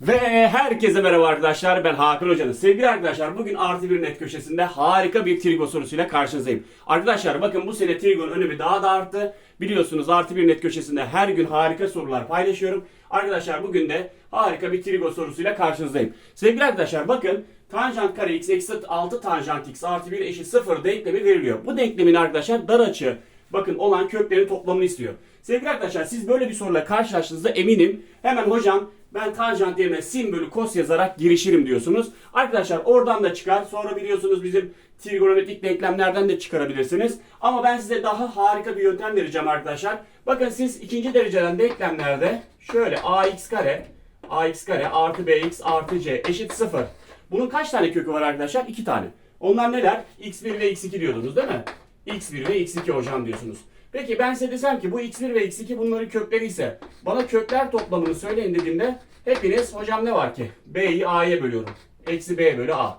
Ve herkese merhaba arkadaşlar ben Hakan Hoca'nız. Sevgili arkadaşlar bugün artı bir net köşesinde harika bir trigo sorusuyla karşınızdayım. Arkadaşlar bakın bu sene trigonun önemi daha da arttı. Biliyorsunuz artı bir net köşesinde her gün harika sorular paylaşıyorum. Arkadaşlar bugün de harika bir trigo sorusuyla karşınızdayım. Sevgili arkadaşlar bakın tanjant kare x eksi 6 tanjant x artı 1 eşit 0 denklemi veriliyor. Bu denklemin arkadaşlar dar açı bakın olan köklerin toplamını istiyor. Sevgili arkadaşlar siz böyle bir soruyla karşılaştığınızda eminim hemen hocam ben tanjant yerine sin bölü kos yazarak girişirim diyorsunuz. Arkadaşlar oradan da çıkar. Sonra biliyorsunuz bizim trigonometrik denklemlerden de çıkarabilirsiniz. Ama ben size daha harika bir yöntem vereceğim arkadaşlar. Bakın siz ikinci dereceden denklemlerde şöyle ax kare ax kare artı bx artı c eşit 0. Bunun kaç tane kökü var arkadaşlar? 2 tane. Onlar neler? x1 ve x2 diyordunuz değil mi? x1 ve x2 hocam diyorsunuz. Peki ben size desem ki bu x1 ve x2 bunların kökleri ise bana kökler toplamını söyleyin dediğimde hepiniz hocam ne var ki? b'yi a'ya bölüyorum. Eksi b bölü a.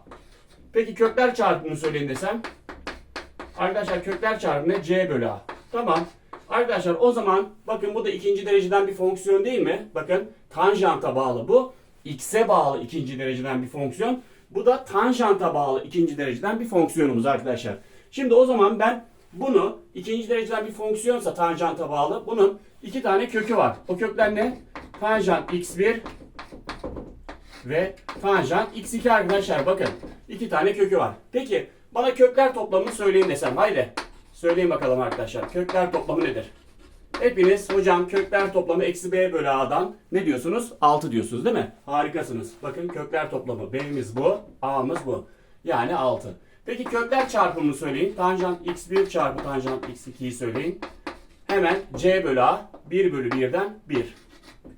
Peki kökler çarpımını söyleyin desem? Arkadaşlar kökler çarpımı ne? c bölü a. Tamam. Arkadaşlar o zaman bakın bu da ikinci dereceden bir fonksiyon değil mi? Bakın tanjanta bağlı bu. x'e bağlı ikinci dereceden bir fonksiyon. Bu da tanjanta bağlı ikinci dereceden bir fonksiyonumuz arkadaşlar. Şimdi o zaman ben bunu ikinci dereceden bir fonksiyonsa tanjanta bağlı. Bunun iki tane kökü var. O kökler ne? Tanjant x1 ve tanjant x2 arkadaşlar bakın. iki tane kökü var. Peki bana kökler toplamını söyleyin desem. Haydi. Söyleyin bakalım arkadaşlar. Kökler toplamı nedir? Hepiniz hocam kökler toplamı eksi b bölü a'dan ne diyorsunuz? 6 diyorsunuz değil mi? Harikasınız. Bakın kökler toplamı b'miz bu, a'mız bu. Yani 6. Peki kökler çarpımını söyleyin. Tanjant x1 çarpı tanjant x2'yi söyleyin. Hemen c bölü a 1 bölü 1'den 1.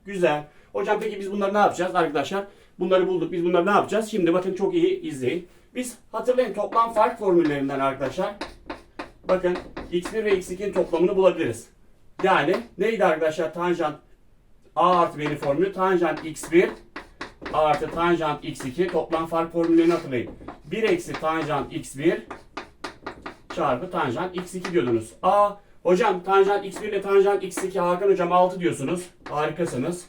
Güzel. Hocam peki biz bunları ne yapacağız arkadaşlar? Bunları bulduk. Biz bunları ne yapacağız? Şimdi bakın çok iyi izleyin. Biz hatırlayın toplam fark formüllerinden arkadaşlar. Bakın x1 ve x2'nin toplamını bulabiliriz. Yani neydi arkadaşlar? Tanjant a artı b'nin formülü tanjant x1 artı tanjant x2 toplam fark formüllerini hatırlayın. 1 eksi tanjant x1 çarpı tanjant x2 diyordunuz. A hocam tanjant x1 ile tanjant x2 Hakan hocam 6 diyorsunuz. Harikasınız.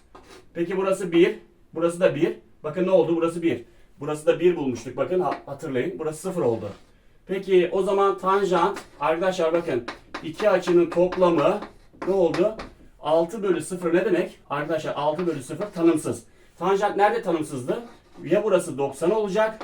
Peki burası 1. Burası da 1. Bakın ne oldu? Burası 1. Burası da 1 bulmuştuk. Bakın ha- hatırlayın. Burası 0 oldu. Peki o zaman tanjant arkadaşlar bakın iki açının toplamı ne oldu? 6 bölü 0 ne demek? Arkadaşlar 6 bölü 0 tanımsız. Tanjant nerede tanımsızdı? Ya burası 90 olacak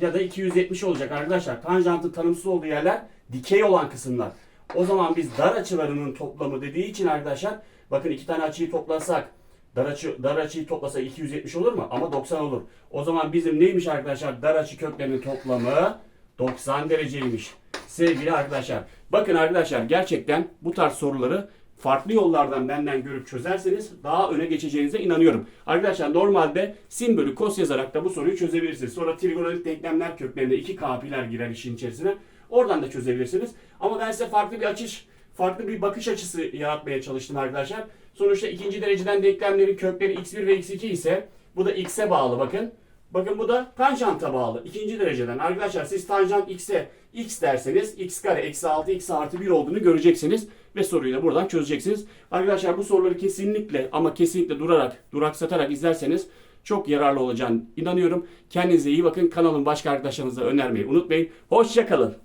ya da 270 olacak arkadaşlar. Tanjantın tanımsız olduğu yerler dikey olan kısımlar. O zaman biz dar açılarının toplamı dediği için arkadaşlar bakın iki tane açıyı toplasak dar açı dar açıyı toplasak 270 olur mu? Ama 90 olur. O zaman bizim neymiş arkadaşlar? Dar açı köklerinin toplamı 90 dereceymiş. Sevgili arkadaşlar. Bakın arkadaşlar gerçekten bu tarz soruları farklı yollardan benden görüp çözerseniz daha öne geçeceğinize inanıyorum. Arkadaşlar normalde sin bölü kos yazarak da bu soruyu çözebilirsiniz. Sonra trigonometrik denklemler köklerinde iki kapiler girer işin içerisine. Oradan da çözebilirsiniz. Ama ben size farklı bir açış, farklı bir bakış açısı yaratmaya çalıştım arkadaşlar. Sonuçta ikinci dereceden denklemlerin kökleri x1 ve x2 ise bu da x'e bağlı bakın. Bakın bu da tanjanta bağlı. ikinci dereceden. Arkadaşlar siz tanjant x'e x derseniz x kare eksi 6 x artı 1 olduğunu göreceksiniz. Ve soruyu da buradan çözeceksiniz. Arkadaşlar bu soruları kesinlikle ama kesinlikle durarak, duraksatarak izlerseniz çok yararlı olacağını inanıyorum. Kendinize iyi bakın. Kanalın başka arkadaşlarınıza önermeyi unutmayın. Hoşçakalın.